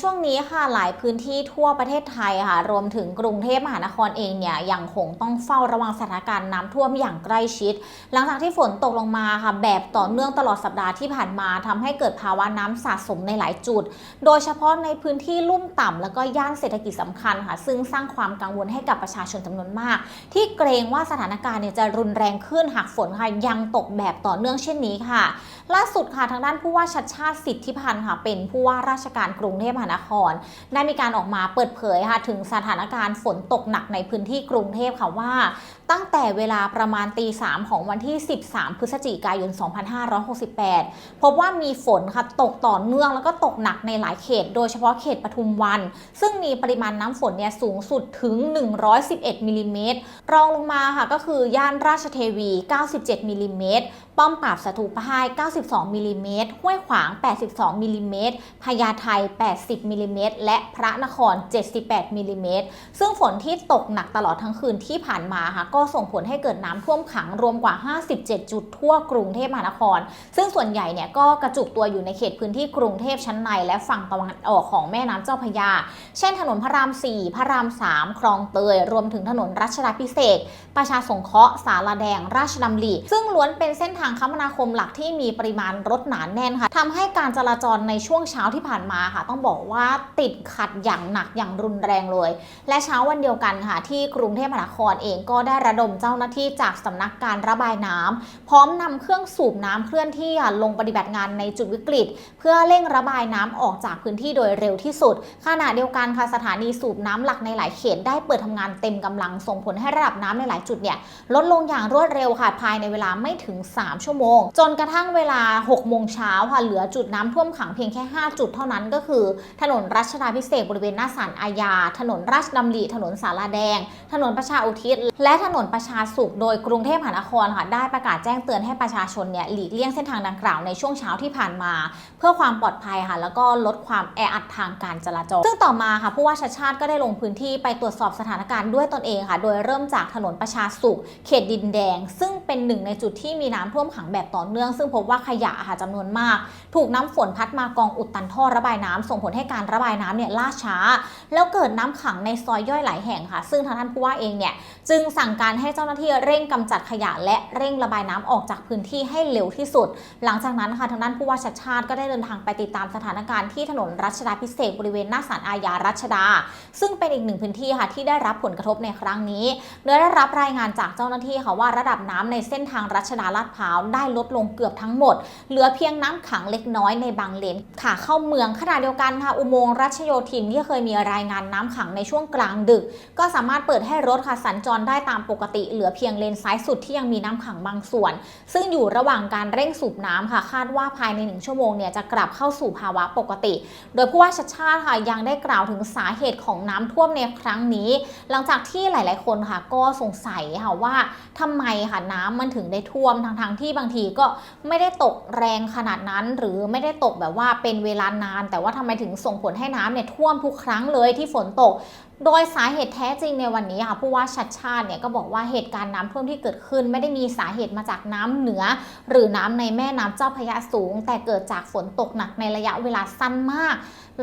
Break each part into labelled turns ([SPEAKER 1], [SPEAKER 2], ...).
[SPEAKER 1] ช่วงนี้ค่ะหลายพื้นที่ทั่วประเทศไทยค่ะ รวมถึงกรุงเทพมหานครเองเนี่ยยังคงต้องเฝ้าระวังสถานการณ์น้ำท่วมอย่างใกล้ชิด หลังจากที่ฝนตกลงมาค่ะ แบบต่อเนื่องตลอดสัปดาห์ที่ผ่านมาทำให้เกิดภาวะน้ำสะสมในหลายจุด โดยเฉพาะในพื้นที่ลุ่มต่ำแล้วก็ย่านเศรษฐกิจสำคัญค่ะ ซึ่งสร้างความกังวลให้กับประชาชนจำนวนมาก ที่เกรงว่าสถานการณ์เนี่ยจะรุนแรงขึ้นหากฝนค่ะยังตกแบบต่อเนื่องเช่นนี้ค่ะ ล่าสุดค่ะทางด้านผู้ว่าชัดชาติสิทธิพันธ์ค่ะเป็นผู้ว่าราชการกรุงเทพมหานคร ได้มีการออกมาเปิดเผยค่ะถึงสถานการณ์ฝนตกหนักในพื้นที่กรุงเทพค่ะว่า ตั้งแต่เวลาประมาณตีสามของวันที่ 13 พฤศจิกายน 2568 พบว่ามีฝนค่ะตกต่อเนื่องแล้วก็ตกหนักในหลายเขต โดยเฉพาะเขตปทุมวัน ซึ่งมีปริมาณน้ำฝนเนี่ยสูงสุดถึง 111มิลลิเมตรรองลงมาค่ะก็คือย่านราชเทวี 97มิลลิเมตรป้อมปราบสถูปพาย 92มิลลิเมตรห้วยขวาง 82มิลลิเมตรพญาไท 80มิลลิเมตรและพระนคร 78มิลลิเมตรซึ่งฝนที่ตกหนักตลอดทั้งคืนที่ผ่านมาค่ะก็ส่งผลให้เกิดน้ำท่วมขังรวมกว่า 57 จุดทั่วกรุงเทพมหานคร ซึ่งส่วนใหญ่เนี่ยก็กระจุกตัวอยู่ในเขตพื้นที่กรุงเทพชั้นใน และฝั่งตะวันออกของแม่น้ำเจ้าพระยา เช่นถนนพระราม 4 พระราม 3 คลองเตย รวมถึงถนนรัชดาพิเศษกประชาสงเคราะห์ สารแดง ราชดำริ ซึ่งล้วนเป็นเส้นทางคมนาคมหลักที่มีปริมาณรถหนาแน่นค่ะทำให้การจราจรในช่วงเช้าที่ผ่านมาค่ะ ต้องบอกว่าติดขัดอย่างหนักอย่างรุนแรงเลย และเช้าวันเดียวกันค่ะ ที่กรุงเทพมหานครเองก็ได้ระดมเจ้าหน้าที่จากสำนักการระบายน้ำพร้อมนำเครื่องสูบน้ำเคลื่อนที่ลงปฏิบัติงานในจุดวิกฤต เพื่อเร่งระบายน้ำออกจากพื้นที่โดยเร็วที่สุด ขณะเดียวกันค่ะสถานีสูบน้ำหลักในหลายเขตได้เปิดทำงานเต็มกำลังส่งผลให้ระดับน้ำในหลายจุดเนี่ยลดลงอย่างรวดเร็วค่ะภายในเวลาไม่ถึง 3 ชั่วโมง จนกระทั่งเวลา6โมงเช้าค่ะเหลือจุดน้ำท่วมขังเพียงแค่ 5 จุดเท่านั้นก็คือถนนรัชดาพิเศษบริเวณหน้าศาลอาญา ถนนราชดำริถนนสาราแดง ถนนประชาอุทิศ และถนนประชาสุข โดยกรุงเทพมหานครค่ะได้ประกาศแจ้งเตือนให้ประชาชนเนี่ยหลีกเลี่ยงเส้นทางดังกล่าวในช่วงเช้าที่ผ่านมา เพื่อความปลอดภัยค่ะแล้วก็ลดความแออัดทางการจราจร ซึ่งต่อมาค่ะผู้ว่าชัดชาติก็ได้ลงพื้นที่ไปตรวจสอบสถานการณ์ด้วยตนเองค่ะ โดยเริ่มจากถนนประชาสุข เขตดินแดง ซึ่งเป็นหนึ่งในจุดที่มีน้ำท่วมขังแบบต่อเนื่อง ซึ่งพบว่าขยะค่ะจำนวนมาก ถูกน้ำฝนพัดมากองอุดตันท่อระบายน้ำส่งผลให้การระบายน้ำเนี่ยล่าช้า แล้วเกิดน้ำขังในซอยย่อยหลายแห่งค่ะ ซึ่งทางท่านผู้ว่าเองเนี่ยจึงสั่งการให้เจ้าหน้าที่เร่งกำจัดขยะและเร่งระบายน้ำออกจากพื้นที่ให้เร็วที่สุด หลังจากนั้นค่ะทางด้านผู้ว่าชัดชาติก็ได้เดินทางไปติดตามสถานการณ์ที่ถนนรัชดาพิเศษบริเวณหน้าศาลอาญารัชดา ซึ่งเป็นอีกหนึ่งพื้นที่ค่ะที่ได้รับผลกระทบในครั้งนี้โดยได้รับรายงานจากเจ้าหน้าที่ค่ะว่าระดับน้ำในเส้นทางรัชดาลาดพร้าวได้ลดลงเกือบทั้งหมด เหลือเพียงน้ำขังเล็กน้อยในบางเลนขาเข้าเมืองขณะเดียวกันค่ะอุโมงค์รัชโยธินที่เคยมีรายงานน้ำขังในช่วงกลางดึก ก็สามารถเปิดให้รถค่ะสัญจรได้ตามปกติ เหลือเพียงเลนซ้ายสุดที่ยังมีน้ำขังบางส่วน ซึ่งอยู่ระหว่างการเร่งสูบน้ำค่ะ คาดว่าภายในหนึ่งชั่วโมงเนี่ยจะกลับเข้าสู่ภาวะปกติ โดยผู้ว่าชัดชาติค่ะยังได้กล่าวถึงสาเหตุของน้ำท่วมในครั้งนี้ หลังจากที่หลาย ๆ คนค่ะก็สงสัยค่ะว่าทำไมค่ะน้ำมันถึงได้ท่วมทั้งๆที่บางทีก็ไม่ได้ตกแรงขนาดนั้น หรือไม่ได้ตกแบบว่าเป็นเวลานาน แต่ว่าทำไมถึงส่งผลให้น้ำเนี่ยท่วมทุกครั้งเลยที่ฝนตก โดยสาเหตุแท้จริงในวันนี้ค่ะผู้ว่าชัดชาติเนี่ยก็บอกว่าเหตุการณ์น้ำท่วมที่เกิดขึ้น ไม่ได้มีสาเหตุมาจากน้ำเหนือ หรือน้ำในแม่น้ำเจ้าพระยาสูง แต่เกิดจากฝนตกหนักในระยะเวลาสั้นมาก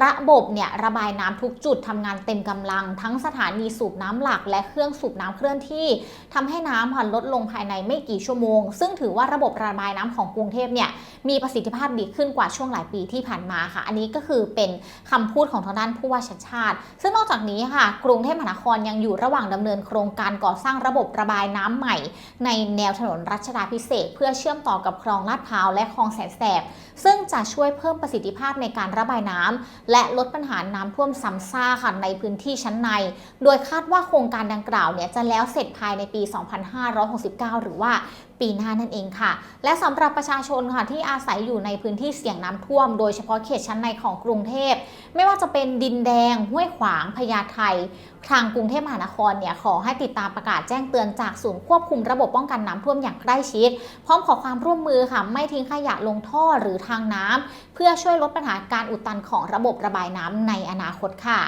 [SPEAKER 1] ระบบเนี่ยระบายน้ำทุกจุดทำงานเต็มกำลัง ทั้งสถานีสูบน้ำหลัก และเครื่องสูบน้ำเคลื่อนที่ทำให้น้ำค่ะลดลงภายในไม่กี่ชั่วโมง ซึ่งถือว่าระบบระบายน้ำของกรุงเทพเนี่ยมีประสิทธิภาพดีขึ้นกว่าช่วงหลายปีที่ผ่านมาค่ะ อันนี้ก็คือเป็นคำพูดของทางด้านผู้ว่าชัดชาติ ซึ่งนอกจากนี้ค่ะกรุงเทพมหานครยังอยู่ระหว่างดำเนินโครงการก่อสร้างระบบระบายน้ำใหม่ ในแนวถนนรัชดาพิเศษ เพื่อเชื่อมต่อกับคลองลาดพร้าวและคลองแสนแสบ ซึ่งจะช่วยเพิ่มประสิทธิภาพในการระบายน้ำและลดปัญหาน้ำท่วมซ้ำซากค่ะในพื้นที่ชั้นใน โดยคาดว่าโครงการดังกล่าวเนี่ยจะแล้วเสร็จภายในปี 2569 หรือว่า ปีหน้านั่นเองค่ะ และสำหรับประชาชนค่ะที่อาศัยอยู่ในพื้นที่เสี่ยงน้ำท่วม โดยเฉพาะเขตชั้นในของกรุงเทพ ไม่ว่าจะเป็นดินแดง ห้วยขวางพญาไททางกรุงเทพมหานครเนี่ยขอให้ติดตามประกาศแจ้งเตือนจากศูนย์ควบคุมระบบป้องกันน้ำท่วมอย่างใกล้ชิด พร้อมขอความร่วมมือค่ะไม่ทิ้งขยะลงท่อหรือทางน้ำเพื่อช่วยลดปัญหาการอุดตันของระบบระบายน้ำในอนาคตค่ะ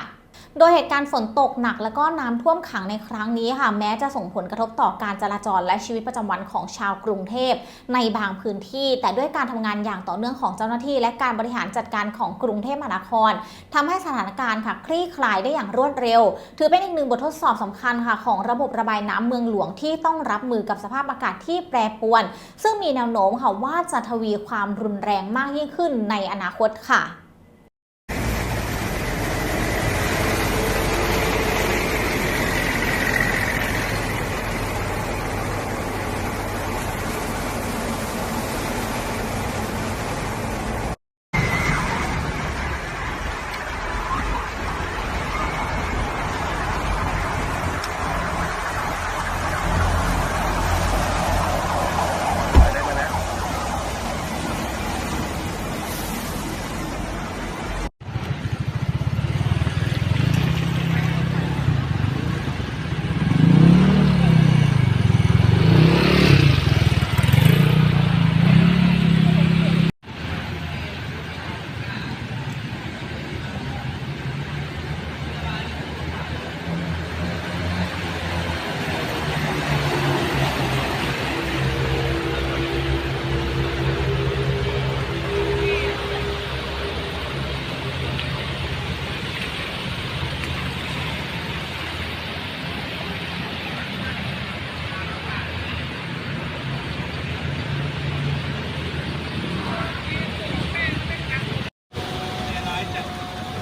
[SPEAKER 1] โดยเหตุการณ์ฝนตกหนักแล้วก็น้ำท่วมขังในครั้งนี้ค่ะ แม้จะส่งผลกระทบต่อการจราจรและชีวิตประจำวันของชาวกรุงเทพในบางพื้นที่ แต่ด้วยการทำงานอย่างต่อเนื่องของเจ้าหน้าที่ และการบริหารจัดการของกรุงเทพมหานครทำให้สถานการณ์ค่ะคลี่คลายได้อย่างรวดเร็ว ถือเป็นอีกหนึ่งบททดสอบสำคัญค่ะ ของระบบระบายน้ำเมืองหลวงที่ต้องรับมือกับสภาพอากาศที่แปรปรวน ซึ่งมีแนวโน้มค่ะว่าจะทวีความรุนแรงมากยิ่งขึ้นในอนาคตค่ะ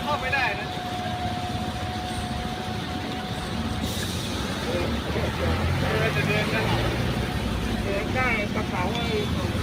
[SPEAKER 2] เข้าไม่ได้นะ เดินจะเดินได้เดินได้กระเป๋าไอ้